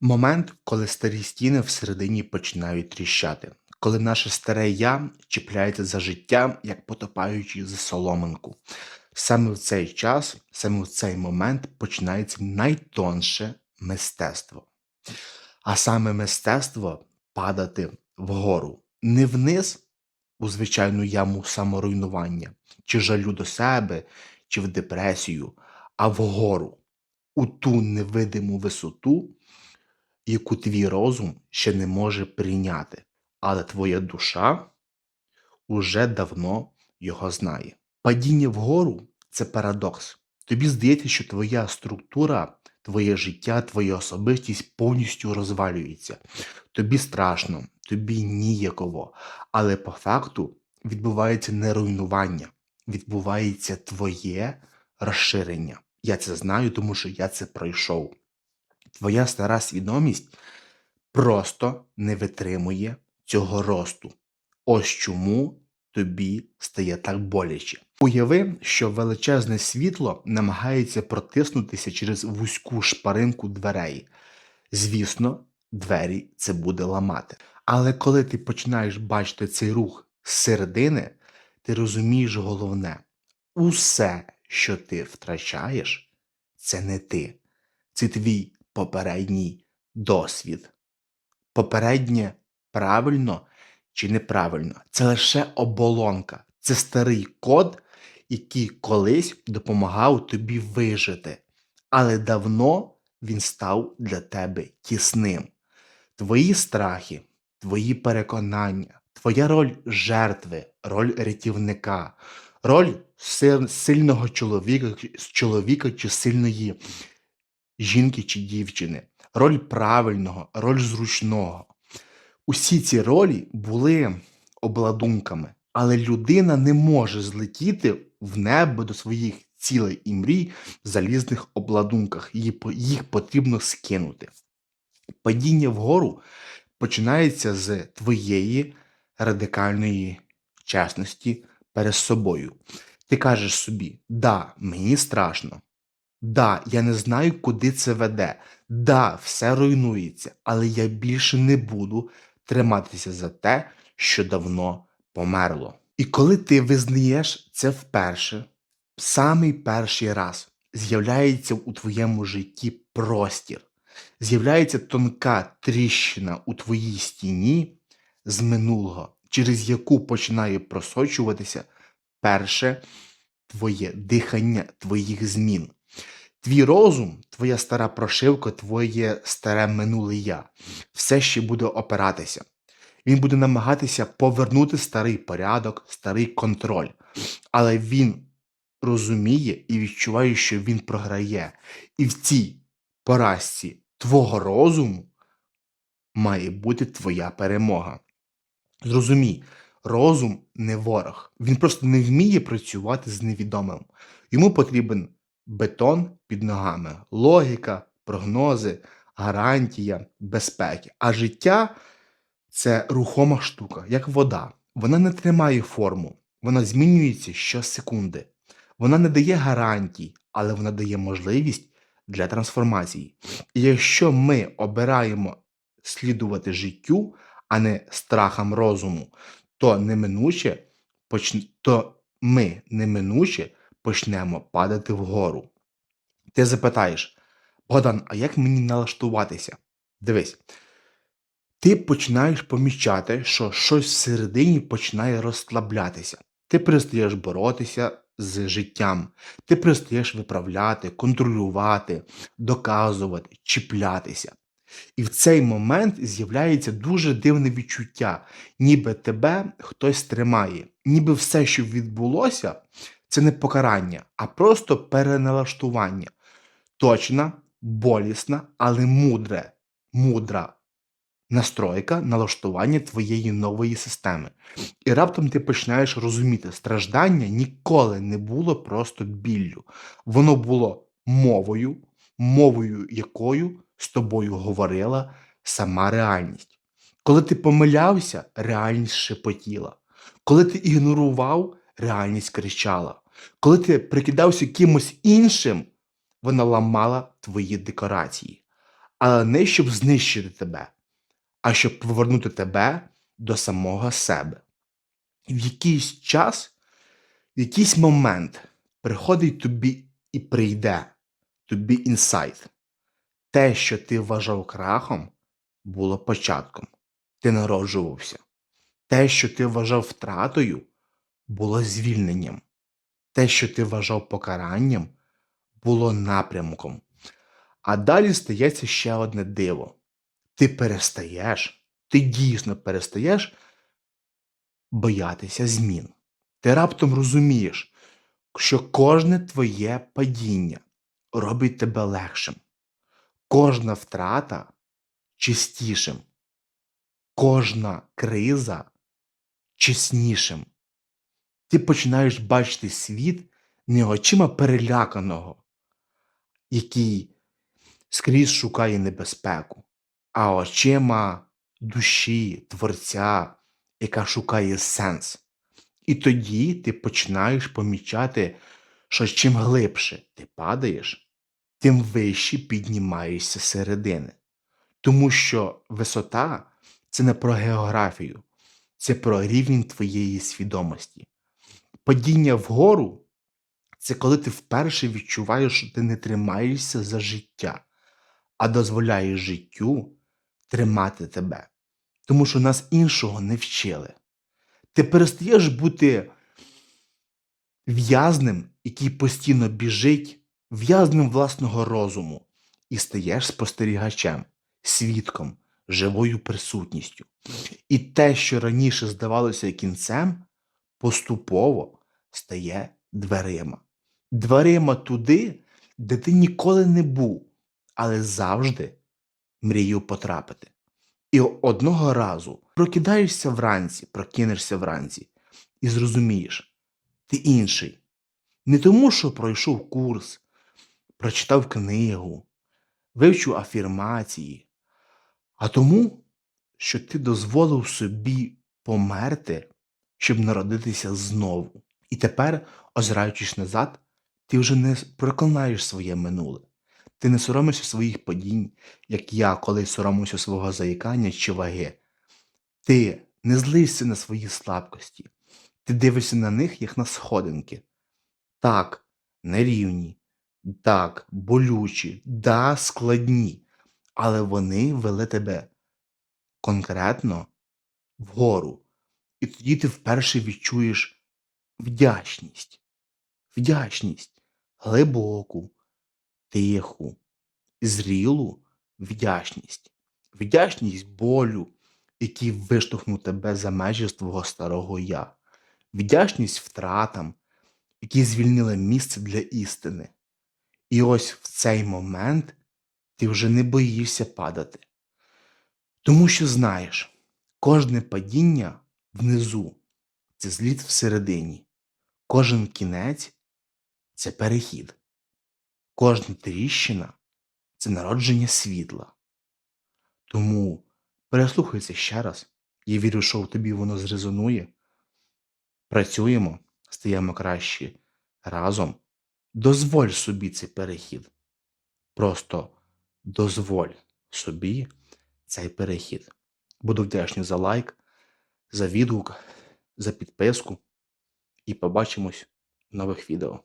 Момент, коли старі стіни всередині починають тріщати, коли наше старе я чіпляється за життя, як потопаючи за соломинку. Саме в цей час, саме в цей момент починається найтонше мистецтво. А саме мистецтво падати вгору, не вниз у звичайну яму саморуйнування, чи жалю до себе, чи в депресію, а вгору, у ту невидиму висоту, яку твій розум ще не може прийняти, але твоя душа уже давно його знає. Падіння вгору це парадокс. Тобі здається, що твоя структура, твоє життя, твоя особистість повністю розвалюється. Тобі страшно, тобі ніяково, але по факту відбувається не руйнування, відбувається твоє розширення. Я це знаю, тому що я це пройшов. Твоя стара свідомість просто не витримує цього росту. Ось чому тобі стає так боляче. Уяви, що величезне світло намагається протиснутися через вузьку шпаринку дверей. Звісно, двері це буде ламати. Але коли ти починаєш бачити цей рух зсередини, ти розумієш головне: усе, що ти втрачаєш, це не ти, це твій попередній досвід. Попереднє правильно чи неправильно це лише оболонка, це старий код, який колись допомагав тобі вижити, але давно він став для тебе тісним. Твої страхи, твої переконання, твоя роль жертви, роль рятівника, роль сильного чоловіка, чоловіка чи сильної жінки чи дівчини, роль правильного, роль зручного. Усі ці ролі були обладунками, але людина не може злетіти в небо до своїх цілей і мрій в залізних обладунках. Їх потрібно скинути. Падіння вгору починається з твоєї радикальної чесності перед собою. Ти кажеш собі: да, мені страшно. Да, я не знаю, куди це веде. Да, все руйнується, але я більше не буду триматися за те, що давно померло. І коли ти визнаєш це вперше, самий перший раз з'являється у твоєму житті простір, з'являється тонка тріщина у твоїй стіні з минулого, через яку починає просочуватися перше твоє дихання твоїх змін. Твій розум, твоя стара прошивка, твоє старе минуле я все ще буде опиратися. Він буде намагатися повернути старий порядок, старий контроль. Але він розуміє і відчуває, що він програє. І в цій поразці твого розуму має бути твоя перемога. Зрозумій, розум не ворог. Він просто не вміє працювати з невідомим. Йому потрібен бетон під ногами, логіка, прогнози, гарантія, безпеки. А життя це рухома штука, як вода. Вона не тримає форму, вона змінюється щосекунди. Вона не дає гарантій, але вона дає можливість для трансформації. І якщо ми обираємо слідувати життю, а не страхам розуму, то неминуче поч... то ми неминуче почнемо падати вгору. Ти запитаєш, Богдан, а як мені налаштуватися? Дивись, ти починаєш помічати, що щось всередині починає розслаблятися. Ти перестаєш боротися з життям, ти перестаєш виправляти, контролювати, доказувати, чіплятися. І в цей момент з'являється дуже дивне відчуття, ніби тебе хтось тримає, ніби все, що відбулося, це не покарання, а просто переналаштування. Точна, болісна, але мудре, мудра настройка налаштування твоєї нової системи. І раптом ти починаєш розуміти, страждання ніколи не було просто біллю. Воно було мовою, мовою якою з тобою говорила сама реальність. Коли ти помилявся, реальність шепотіла. Коли ти ігнорував, реальність кричала. Коли ти прикидався кимось іншим, вона ламала твої декорації. але не щоб знищити тебе, а щоб повернути тебе до самого себе. В якийсь час, в якийсь момент приходить тобі і прийде тобі інсайт. Те, що ти вважав крахом, було початком. Ти народжувався. Те, що ти вважав втратою, було звільненням. Те, що ти вважав покаранням, було напрямком. А далі стається ще одне диво. Ти перестаєш, ти дійсно перестаєш боятися змін. Ти раптом розумієш, що кожне твоє падіння робить тебе легшим, кожна втрата чистішим, кожна криза чеснішим. Ти починаєш бачити світ не очима переляканого, який скрізь шукає небезпеку, а очима душі, творця, яка шукає сенс. І тоді ти починаєш помічати, що чим глибше ти падаєш, тим вище піднімаєшся середини. Тому що висота це не про географію, це про рівень твоєї свідомості. Падіння вгору це коли ти вперше відчуваєш, що ти не тримаєшся за життя, а дозволяєш життю тримати тебе. Тому що нас іншого не вчили. Ти перестаєш бути в'язнем, який постійно біжить, в'язнем власного розуму, і стаєш спостерігачем, свідком, живою присутністю. І те, що раніше здавалося кінцем, поступово стає дверима. Дверима туди, де ти ніколи не був, але завжди мрію потрапити. І одного разу прокидаєшся вранці, прокинешся вранці, і зрозумієш, ти інший. Не тому, що пройшов курс, прочитав книгу, вивчив афірмації, а тому, що ти дозволив собі померти, щоб народитися знову. І тепер, озираючись назад, ти вже не проклинаєш своє минуле. Ти не соромишся своїх падінь, як я колись соромився свого заїкання чи ваги. Ти не злишся на свої слабкості, ти дивишся на них, як на сходинки. Так, нерівні, так, болючі, да, складні, але вони вели тебе конкретно вгору. І тоді ти вперше відчуєш вдячність, вдячність. Глибоку, тиху, зрілу вдячність, вдячність болю, який виштовхнув тебе за межі твого старого я, вдячність втратам, які звільнили місце для істини. І ось в цей момент ти вже не боїшся падати. Тому що знаєш, кожне падіння внизу це зліт всередині, кожен кінець це перехід, кожна тріщина це народження світла. Тому переслухайся ще раз. Я вірю, що в тобі воно зрезонує. Працюємо, стаємо кращі разом. Дозволь собі цей перехід. Просто дозволь собі цей перехід. Буду вдячний за лайк, за відгук, за підписку і побачимось в нових відео.